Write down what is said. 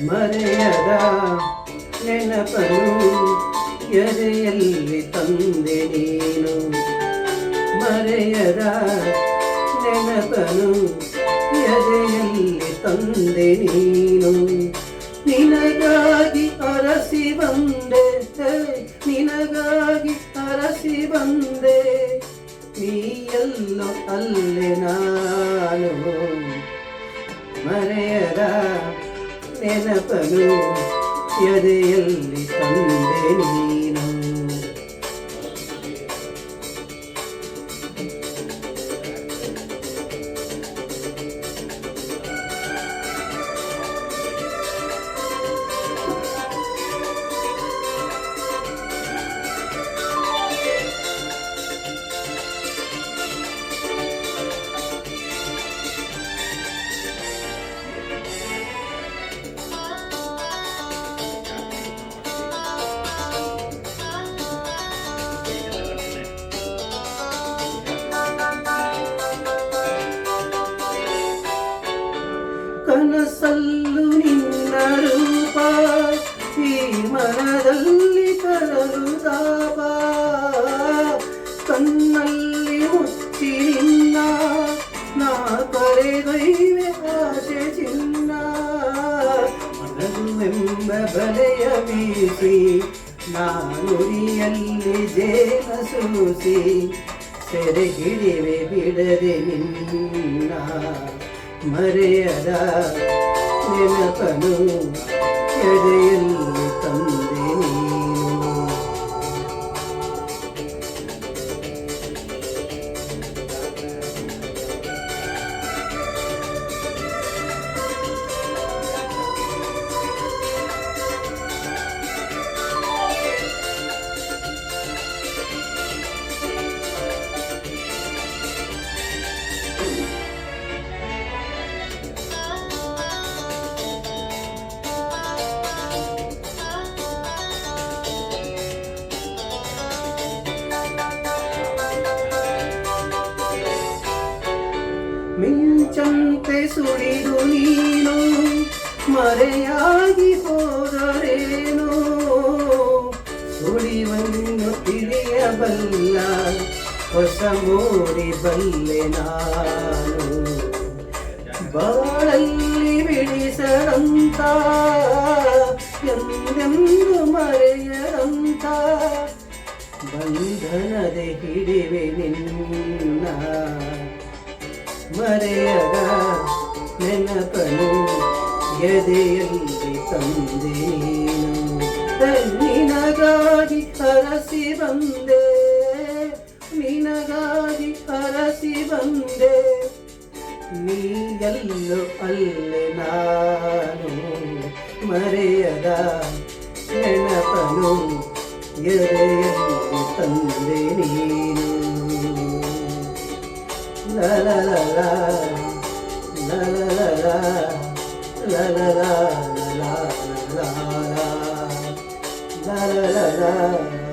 ಮರೆಯದ ನೆನಪನು ಎದೆಯಲ್ಲಿ ತಂದೆ ನೀನು. ಮರೆಯದ ನೆನಪನು ಎದೆಯಲ್ಲಿ ತಂದೆ ನೀನು. ನಿನಗಾಗಿ ಅರಸಿ ಬಂದೆ ನಿನಗಾಗಿ ಅರಸಿ ಬಂದೆ. ನೀ ಎಲ್ಲೋ ಅಲ್ಲೇ ನಾನು. ಮರೆಯದ ನೆನಪನು ಎದೆಯಲ್ಲಿ ತಂದೆ ನೀನು ಕನಸಲ್ಲು ನಿನ್ನ ರೂಪ ಈ ಮನದಲ್ಲಿ ಕರಲು ತಾಪ ಕಣ್ಣಲ್ಲಿ ಮುಚ್ಚಿ ನಿನ್ನ ನಾ ಕರೆದೈವೆ ಆಶೆ ಚಿನ್ನ ಮನದುವೆಂಬ ಬಲೆಯ ಬೀಸಿ ನಾನುರಿಯಲ್ಲಿ ಜೇನ ಸೂಸಿ ಸೆರೆ ಹಿಡಿವೆ ಬಿಡದೆ ನಿನ್ನ ಮರೆಯದ നിനതനു എടയിൽ തന്നു ಮಿಂಚಂತೆ ಸುಳಿದು ನೀನು, ಮರೆಯಾಗಿ ಹೋದರೇನು? ಸುಳಿವನ್ನು ತಿಳಿಯಬಲ್ಲ, ಹೊಸ ಮೋಡಿ ಬಲ್ಲೆ ನಾನು. ಬಾಳಲ್ಲಿ ಬಿಡಿಸರಂತ ಎಂದೆಂದು ಮರೆಯರಂತ ಬಂಧನದೆ ಹಿಡಿವೆ ನಿನ್ನ. ಮರೆಯದ ನೆನಪನು ಎದೆಯಲ್ಲಿ ತಂದೆ ನೀನು ನಿನಗಾಗಿ ಹರಸಿ ಬಂದೆ ನಿನಗಾಗಿ ಹರಸಿ ಬಂದೆ ನೀ ಎಲ್ಲೋ ಅಲ್ಲೇ ನಾನು ಮರೆಯದ ನೆನಪನು ಎದೆಯಲ್ಲಿ ತಂದೆ ನೀನು la la la la la